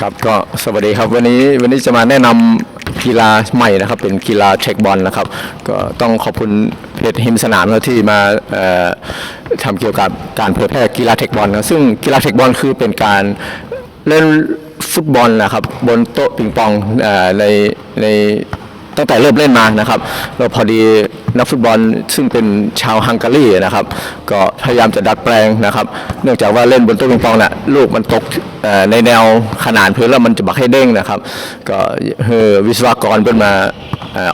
ครับก็สวัสดีครับวันนี้วันนี้จะมาแนะนำกีฬาใหม่นะครับ เป็นกีฬาเทคบอลนะครับ ก็ต้องขอบคุณเพจหิมสนามนะที่มาเอ่อทำเกี่ยวกับการเผยแพร่กีฬาเทคบอลนะซึ่งกีฬาเทคบอลคือเป็นการเล่นฟุตบอลนะครับบนโต๊ะปิงปองอในใน ตั้งแต่เริ่มเล่นมานะครับแล้วพอดีนักฟุตบอลซึ่งเป็นชาวฮังการีนะครับ ก็พยายามจะดัดแปลงนะครับ เนื่องจากว่าเล่นบนโต๊ะปิงปองน่ะลูกมันตกในแนวขนานพื้นแล้วมันจะบักให้เด้งนะครับ ก็เออวิศวกรเป็นมา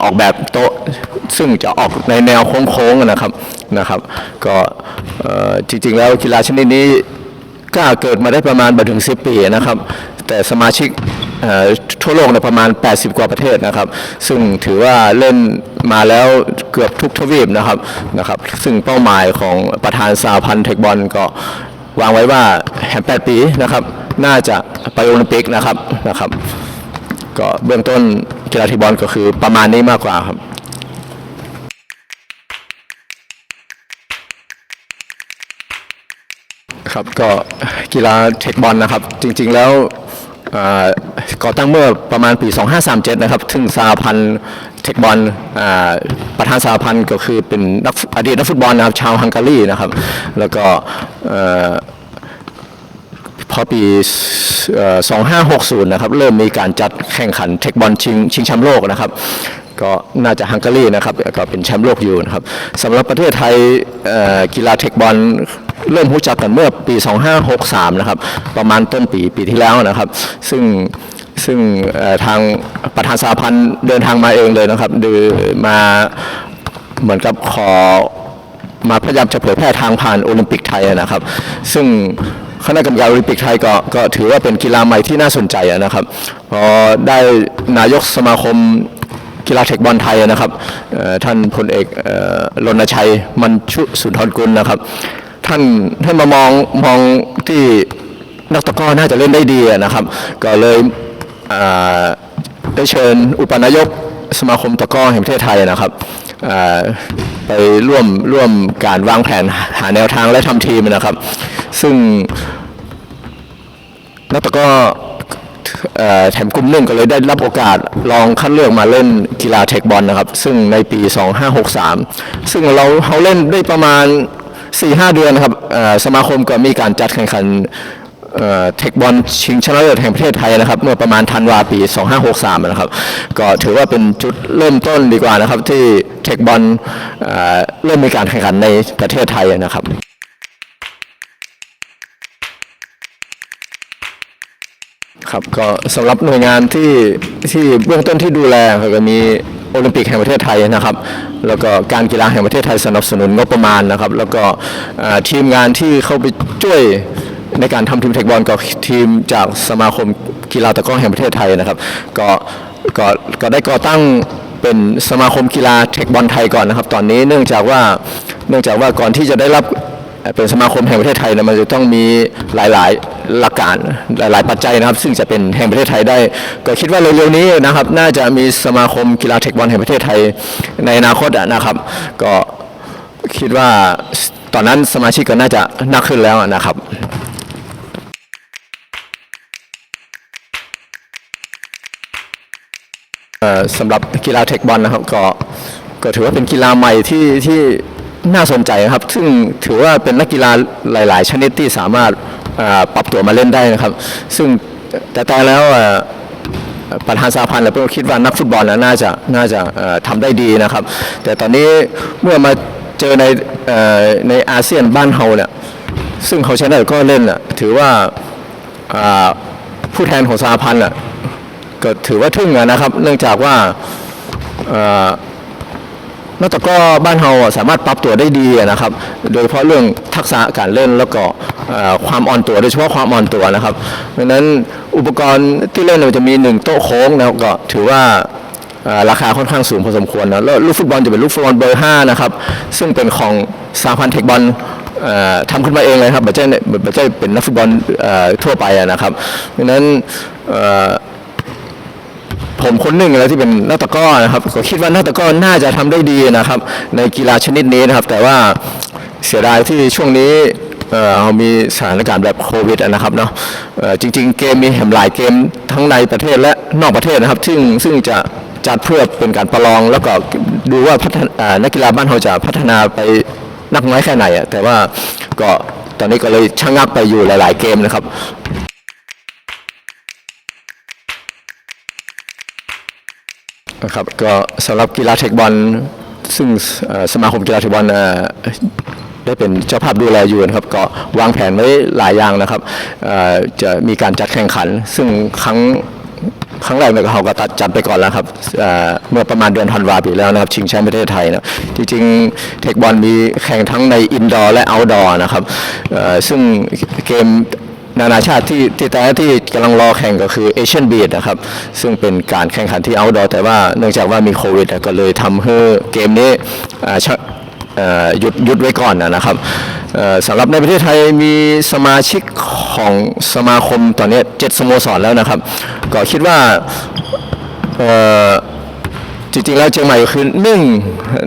ออกแบบโต๊ะซึ่งจะออกในแนวโค้งๆนะครับนะครับ ก็จริงๆแล้วกีฬาชนิดนี้ก็เกิดมาได้ประมาณมาถึง10 ปีนะครับ แต่สมาชิก ทั่วโลกในประมาณ 80 กว่าประเทศนะครับ ซึ่งถือว่าเล่นมาแล้วเกือบทุกทวีปนะครับนะครับ ซึ่งเป้าหมายของประธานสาพันธ์เทคบอลก็วางไว้ว่าแหม8ปีนะครับ น่าจะไปโอลิมปิกนะครับนะครับ ก็เบื้องต้นกีฬาเทคบอลก็คือประมาณนี้มากกว่าครับครับก็กีฬาเทคบอลนะครับ จริง ๆ แล้ว ก่อตั้งเมื่อประมาณปี 2537 นะครับซึ่งสหพันธ์เทคบอลประธานสหพันธ์ก็คือเป็นนักอดีตนักฟุตบอลนะครับชาวฮังการีนะครับ แล้วก็เอ่อพอปีเอ่อ2560 นะครับ เริ่มมีการจัดแข่งขันเทคบอลชิงชิงแชมป์โลกนะครับ ก็น่าจะฮังการีนะครับ ก็เป็นแชมป์โลกอยู่นะครับสำหรับประเทศไทยกีฬาเทคบอล เริ่มรู้จักกันเมื่อปี 2563 นะครับ ประมาณต้นปีปีที่แล้วนะครับ ซึ่งซึ่งทางประธานสาพันธ์เดินทางมาเองเลยนะครับดือมาเหมือนกับขอมาพยายามจะเผยแพร่ทางผ่านโอลิมปิกไทยนะครับ ซึ่งคณะกรรมการโอลิมปิกไทยก็ก็ถือว่าเป็นกีฬาใหม่ที่น่าสนใจนะครับพอได้นายกสมาคมกีฬาเทคบอลไทยนะครับท่านพลเอกรณชัยมันชุสุนทรกุลนะครับ ท่านท่านมามองมองที่นักตะก้อน่าจะเล่นได้ดีนะครับ ก็เลยได้เชิญอุปนายกสมาคมตะก้อแห่งประเทศไทยนะครับไปร่วมร่วมการวางแผนหาแนวทางและทำทีมนะครับ ซึ่งนักตะก้อเอ่อแถมกลุ่มหนึ่งก็เลยได้รับโอกาสลองคัดเลือกมาเล่นกีฬาเทคบอลนะครับ ซึ่งในปี 2563 ซึ่งเราเขาเล่นได้ประมาณ 4-5เดือนนะครับสมาคมก็มีการจัดแข่งขันเทคบอลชิงชนะเลิศแห่งประเทศไทยนะครับ เมื่อประมาณธันวาปี 2563 นะครับ ก็ถือว่าเป็นจุดเริ่มต้นดีกว่านะครับ ที่เทคบอลเอ่อเริ่มมีการแข่งขันในประเทศไทยนะครับครับก็สำหรับหน่วยงานที่ที่เบื้องต้นที่ดูแลก็มี โอลิมปิกแห่งประเทศไทยนะครับ แล้วก็การกีฬาแห่งประเทศไทยสนับสนุนงบประมาณนะครับ แล้วก็ทีมงานที่เข้าไปช่วยในการทำทีมเทคบอลก็ทีมจากสมาคมกีฬาตะกร้อแห่งประเทศไทยนะครับ ก็ก็ก็ได้ก่อตั้งเป็นสมาคมกีฬาเทคบอลไทยก่อนนะครับ ตอนนี้เนื่องจากว่าเนื่องจากว่าก่อนที่จะได้รับเป็นสมาคมแห่งประเทศไทยนะมันจะต้องมีหลาย ๆ หลักการหลาย ๆ ปัจจัยนะครับ ซึ่งจะเป็นแห่งประเทศไทยได้ ก็คิดว่าเร็วๆนี้นะครับ น่าจะมีสมาคมกีฬาเทคบอลแห่งประเทศไทยในอนาคตนะครับ ก็คิดว่าตอนนั้นสมาชิกก็น่าจะนักขึ้นแล้วนะครับสำหรับกีฬาเทคบอลนะครับก็ก็ถือว่าเป็นกีฬาใหม่ที่ที่น่าสนใจครับ ซึ่งถือว่าเป็นนักกีฬาหลาย ๆ ชนิดที่สามารถ ปรับตัวมาเล่นได้นะครับ ซึ่งแต่แต่แล้วประธานสาพันธ์เราคิดว่านักฟุตบอลนะน่าจะน่าจะเอ่อทำได้ดีนะครับ แต่ตอนนี้เมื่อมาเจอในอในอาเซียนบ้านเฮาเนี่ยซึ่งเขาใชนะก็เล่นอะถือว่าผู้แทนของสาพันธ์อะก็ถือว่าทึ่งนะครับ เนื่องจากว่า เอ่อนักกร้อบ้านเฮาสามารถปรับตัวได้ดีนะครับ โดยเฉพาะเรื่องทักษะการเล่นแล้วก็ความอ่อนตัว โดยเฉพาะความอ่อนตัวนะครับดังนั้นอุปกรณ์ที่เล่นมันจะมีหนึ่งโต๊ะโค้งนะก็ถือว่าราคาค่อนข้างสูงพอสมควรนะแล้วลูกฟุตบอลจะเป็นลูกฟุตบอลเบอร์5นะครับซึ่งเป็นของสาพันเทคบอลทำขึ้นมาเองเลยครับไม่ใช่ไม่ใช่เป็นนักฟุตบอลทั่วไปนะครับดังนั้น ผมคนหนึ่งแล้วที่เป็นนักตะก้อนะครับก็คิดว่านักตะก้อน่าจะทำได้ดีนะครับ ในกีฬาชนิดนี้นะครับ แต่ว่าเสียดายที่ช่วงนี้เออเรามีสถานการณ์แบบโควิดนะครับเนาะจริง ๆ เกมมีแหมหลายเกมทั้งในประเทศและนอกประเทศนะครับ ซึ่งซึ่งจะจัดเพื่อเป็นการประลอง แล้วก็ดูว่าพัฒนานักกีฬาบ้านเราจะพัฒนาไปนักน้อยแค่ไหนอะแต่ว่าก็ตอนนี้ก็เลยชะงักไปอยู่หลาย ๆ เกมนะครับ นะครับก็สำหรับกีฬาเทคบอลซึ่งสมาคมกีฬาเทคบอลได้เป็นเจ้าภาพดูแลอยู่นะครับก็วางแผนไว้หลายอย่างนะครับจะมีการจัดแข่งขัน ซึ่งครั้งครั้งแรกเนี่ยเขาก็ตัดจัดไปก่อนแล้วครับเมื่อประมาณเดือนธันวาปีแล้วนะครับ ชิงแชมป์ประเทศไทยนะจริงๆเทคบอลมีแข่งทั้งในอินดอร์และเอาท์ดอร์นะครับซึ่งเกม นานาชาติที่ที่แต่ที่กำลังรอแข่งก็คือเอเชียนบีดนะครับ ซึ่งเป็นการแข่งขันที่เอาดอร์แต่ว่าเนื่องจากว่ามีโควิดก็เลยทำให้เกมนี้หยุดหยุดไว้ก่อนนะครับสำหรับในประเทศไทยมีสมาชิกของสมาคมตอนนี้เจ็ดสโมสรแล้วนะครับ ก็คิดว่า จริงๆ แล้วเชียงใหม่ก็คือหนึ่ง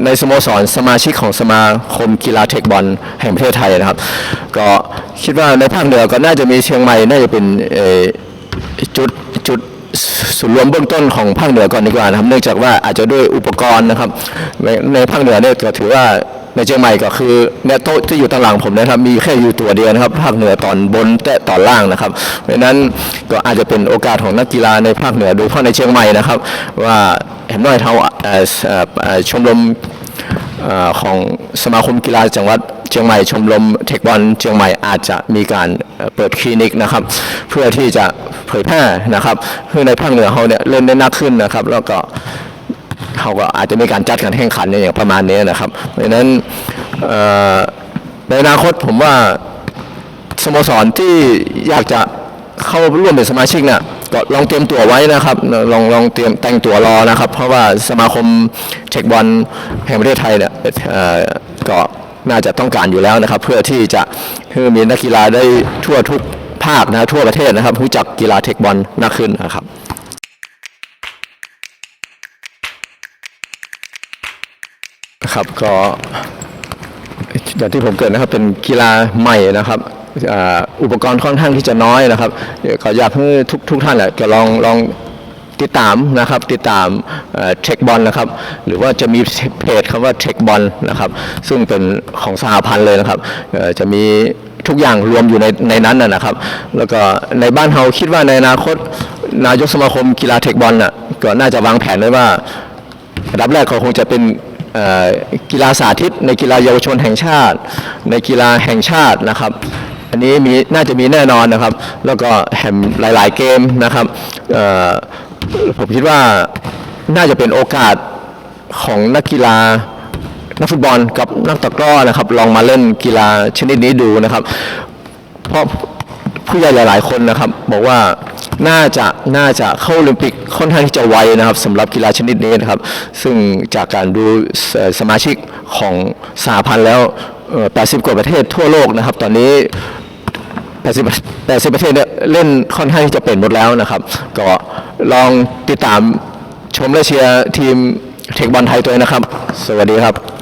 ในสโมสรสมาชิกของสมาคมกีฬาเทคบอลแห่งประเทศไทยนะครับ ก็คิดว่าในภาคเหนือก็น่าจะมีเชียงใหม่น่าจะเป็นจุดจุดศูนย์รวมเบื้องต้นของภาคเหนือก่อนดีกว่านะครับ เนื่องจากว่าอาจจะด้วยอุปกรณ์นะครับ ในภาคเหนือเนี่ยก็ถือว่า ในเชียงใหม่ก็คือเนี่ยโต๊ะที่อยู่ตางหลังผมนะครับ มีแค่อยู่ตัวเดียวนะครับ ภาคเหนือตอนบนแต่ตอนล่างนะครับ เพราะนั้นก็อาจจะเป็นโอกาสของนักกีฬาในภาคเหนือโดยเฉพาะในเชียงใหม่นะครับ ว่าเห็นน้อยเท่าชมรมอของสมาคมกีฬาจังหวัดเชียงใหม่ชมรมเทคบอลเชียงใหม่อาจจะมีการเอ่อเปิดคลินิกนะครับ เพื่อที่จะเผยแพร่นะครับเพื่อในภาคเหนือเขาเนี่ยเล่นได้นักขึ้นนะครับ แล้วก็ เขาก็อาจจะมีการจัดการแข่งขันเนี่ยอย่างประมาณนี้นะครับเพราะฉะนั้นในอนาคตผมว่าสโมสรที่อยากจะเข้าร่วมเป็นสมาชิกเนี่ยก็ลองเตรียมตัวไว้นะครับ ลองลองเตรียมแต่งตัวรอนะครับ เพราะว่าสมาคมเทคบอลแห่งประเทศไทยเนี่ยก็น่าจะต้องการอยู่แล้วนะครับ เพื่อที่จะให้มีนักกีฬาได้ทั่วทุกภาคนะทั่วประเทศนะครับ รู้จักกีฬาเทคบอลมากขึ้นนะครับ ครับก็อย่างที่ผมเกิดนะครับเป็นกีฬาใหม่นะครับอ,อุปกรณ์ค่อนข้างที่จะน้อยนะครับเดี๋ยวขออยากให้ทุกทุกท่านแหละจะลองลองติดตามนะครับติดตามเทคบอลนะครับ หรือว่าจะมีเพจคำว่าเทคบอลนะครับ ซึ่งเป็นของสหพันธ์เลยนะครับจะมีทุกอย่างรวมอยู่ในในนั้นนะนะครับ แล้วก็ในบ้านเราคิดว่าในอนาคต นายกสมาคมกีฬาเทคบอลน่ะก็น่าจะวางแผนไว้ว่าอันดับแรกเขาคงจะเป็น กีฬาสาธิต ในกีฬาเยาวชนแห่งชาติ ในกีฬาแห่งชาตินะครับ อันนี้มีน่าจะมีแน่นอนนะครับ แล้วก็แหมหลาย ๆ เกมนะครับผมคิดว่าน่าจะเป็นโอกาสของนักกีฬานักฟุตบอลกับนักตะกร้อนะครับ ลองมาเล่นกีฬาชนิดนี้ดูนะครับ เพราะผู้ใหญ่หลาย ๆ คนนะครับ บอกว่า น่าจะน่าจะเข้าโอลิมปิกค่อนข้างที่จะไวนะครับสำหรับกีฬาชนิดนี้นะครับ ซึ่งจากการดูสมาชิกของสหพันธ์แล้ว 80 กว่าประเทศทั่วโลกนะครับ ตอนนี้ 80 80 ประเทศเล่นค่อนข้างที่จะเป็นหมดแล้วนะครับ ก็ลองติดตามชมและเชียร์ทีมเทคบอลไทยตัวนะครับ สวัสดีครับ